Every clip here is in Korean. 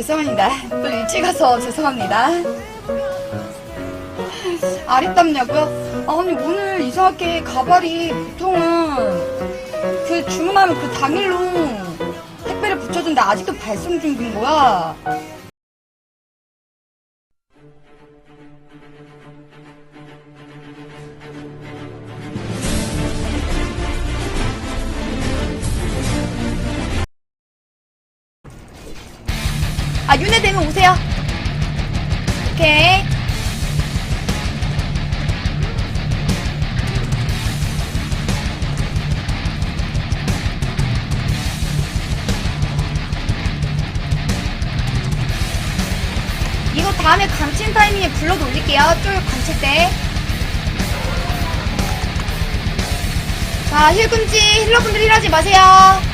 죄송합니다. 또 일찍 가서 죄송합니다. 아리답냐고요? 아, 아니, 오늘 이상하게 가발이 보통은 그 주문하면 그 당일로 택배를 붙여준데 아직도 발송 중인 거야. 아, 윤회 되면 오세요. 오케이. 이거 다음에 감친 타이밍에 불러도 올릴게요. 쫄 감칠 때. 자, 힐금지 힐러분들 힐하지 마세요.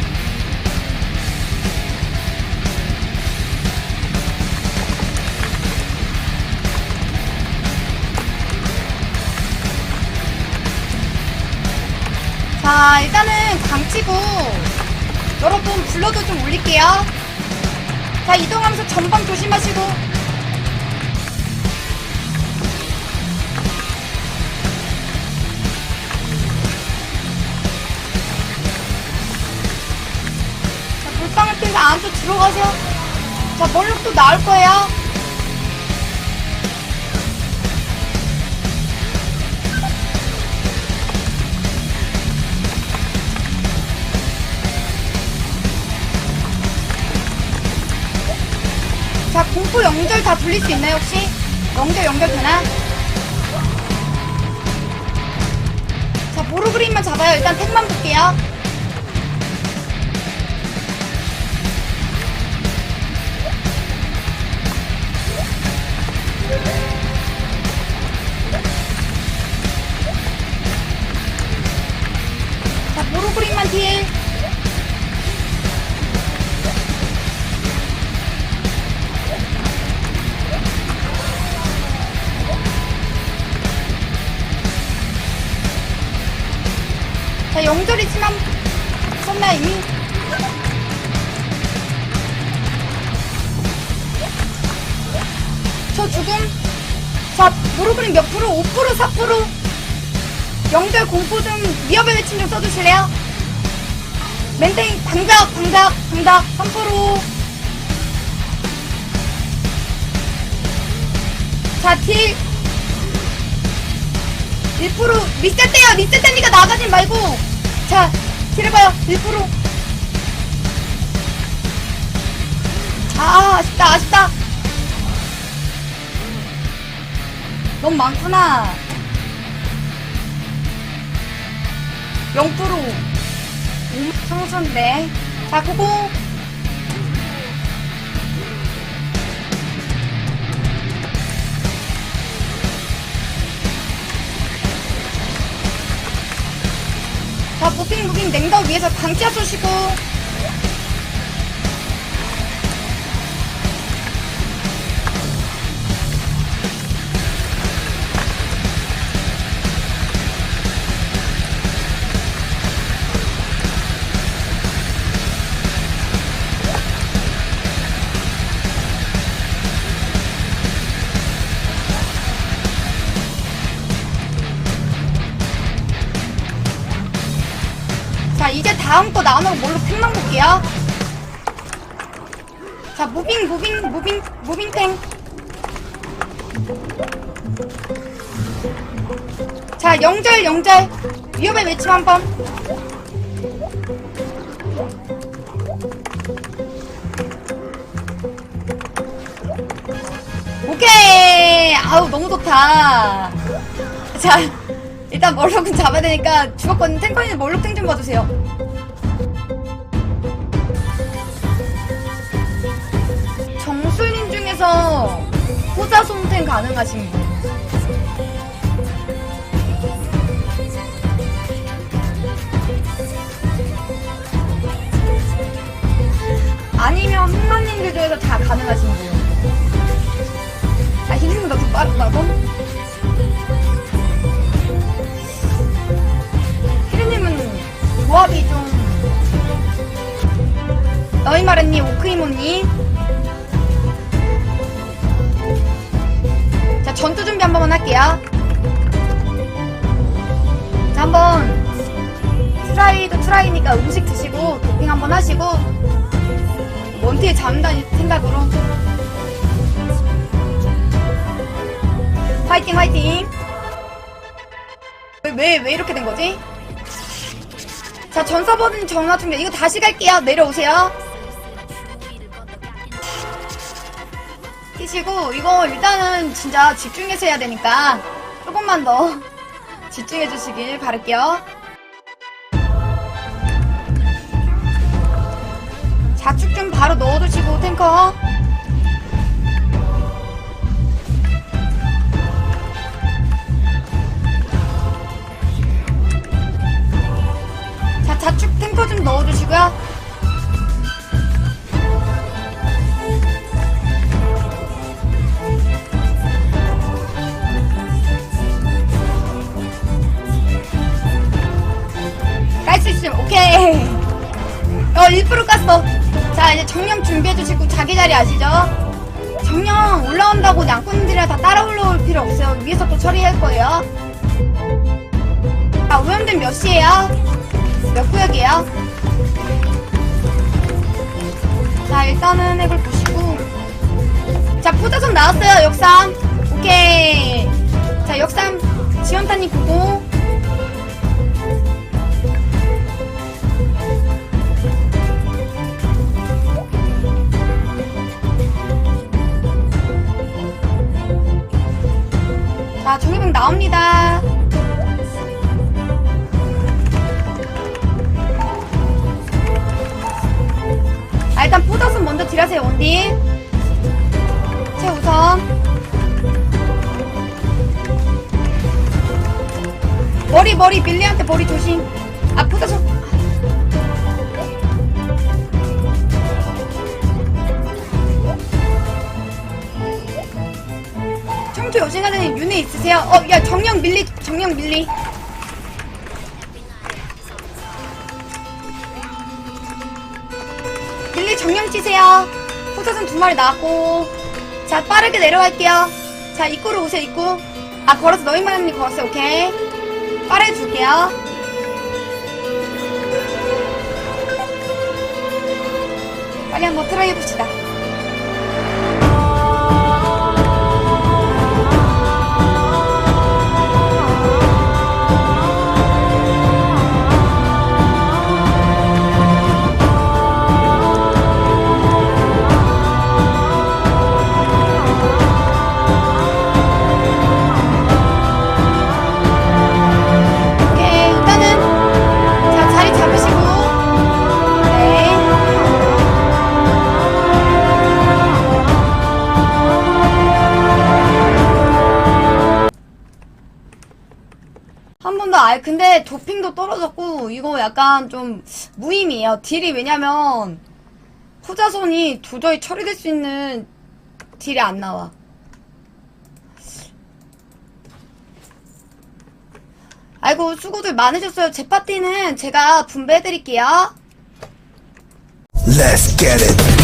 자, 일단은 강치고 여러분 불러도 좀 올릴게요. 자, 이동하면서 전방 조심하시고 자, 물방울 핀서 안쪽 들어가세요. 자, 또 나올 거예요. 자, 공포 연결 다 돌릴 수 있나요, 혹시? 연결 연결되나? 자, 모로그림만 잡아요. 일단 택만 볼게요. 자, 영절이 지난, 썼나, 이미? 저 죽음. 자, 모로그림 몇 프로? 5%, 4%? 영절 공포 좀, 위협의 외침 좀 써주실래요? 멘탱, 방작, 방작, 방작, 3%. 자, 딜. 1% 리셋돼요 리셋되니까 나가지 말고 자 딜해봐요. 1%아 아쉽다 아쉽다. 너무 많구나. 0% 청소인데 자 그거 무빙, 무빙, 냉더 위에서 강치아 쏘시고. 자, 이제 다음 거 나오는 거 뭘로 팽만 볼게요. 자, 무빙, 무빙, 무빙, 무빙탱. 자, 영절, 영절. 위협의 외침 한 번. 오케이! 아우, 너무 좋다. 자, 일단 멀록은 잡아야 되니까 주먹권 탱커님 멀록 탱 좀 봐주세요. 정술님 중에서 호자솜탱 가능하신 분. 아니면 흑마님들 중에서 다 가능하신 분. 아, 힐링보다 더 빠르다고? 좀 너희 말했니 오크이모니? 자 전투 준비 한 번만 할게요. 자 한번 트라이도 트라이니까 음식 드시고 도핑 한번 하시고 원티에 잠다니 생각으로. 화이팅 화이팅! 왜, 왜, 왜 이렇게 된 거지? 자 전사버든 정화 중대 이거 다시 갈게요. 내려오세요. 뛰시고 이거 일단은 진짜 집중해서 해야 되니까 조금만 더 집중해 주시길 바랄게요. 좌측 좀 바로 넣어두시고 탱커 오케이. 어 일부러 깠어. 자 이제 정령 준비해주시고 자기 자리 아시죠? 정령 올라온다고 양꾼들이랑 다 따라 올라올 필요 없어요. 위에서 또 처리할 거예요. 자 오염된 몇 시에요? 몇 구역이에요? 자 일단은 핵을 보시고. 자 포자선 나왔어요 역삼. 오케이. 자 역삼 지원탄님 보고 딜하세요, 원딜. 최우선. 머리, 머리, 밀리한테 머리 조심. 아, 포자선. 청초 요신하는 윤회 있으세요? 어, 야, 정령 밀리, 정령 밀리. 밀리 정령 치세요. 포자선 두 마리 나왔고. 자, 빠르게 내려갈게요. 자, 입구로 오세요, 입구. 아, 걸어서 너희만 언니 걸었어요, 오케이. 빠르게 줄게요. 빨리 한번 트라이 해봅시다. 한번 더, 아, 근데 도핑도 떨어졌고, 이거 약간 좀 무의미해요. 딜이 왜냐면, 후자손이 도저히 처리될 수 있는 딜이 안 나와. 아이고, 수고들 많으셨어요. 제 파티는 제가 분배해드릴게요. Let's get it.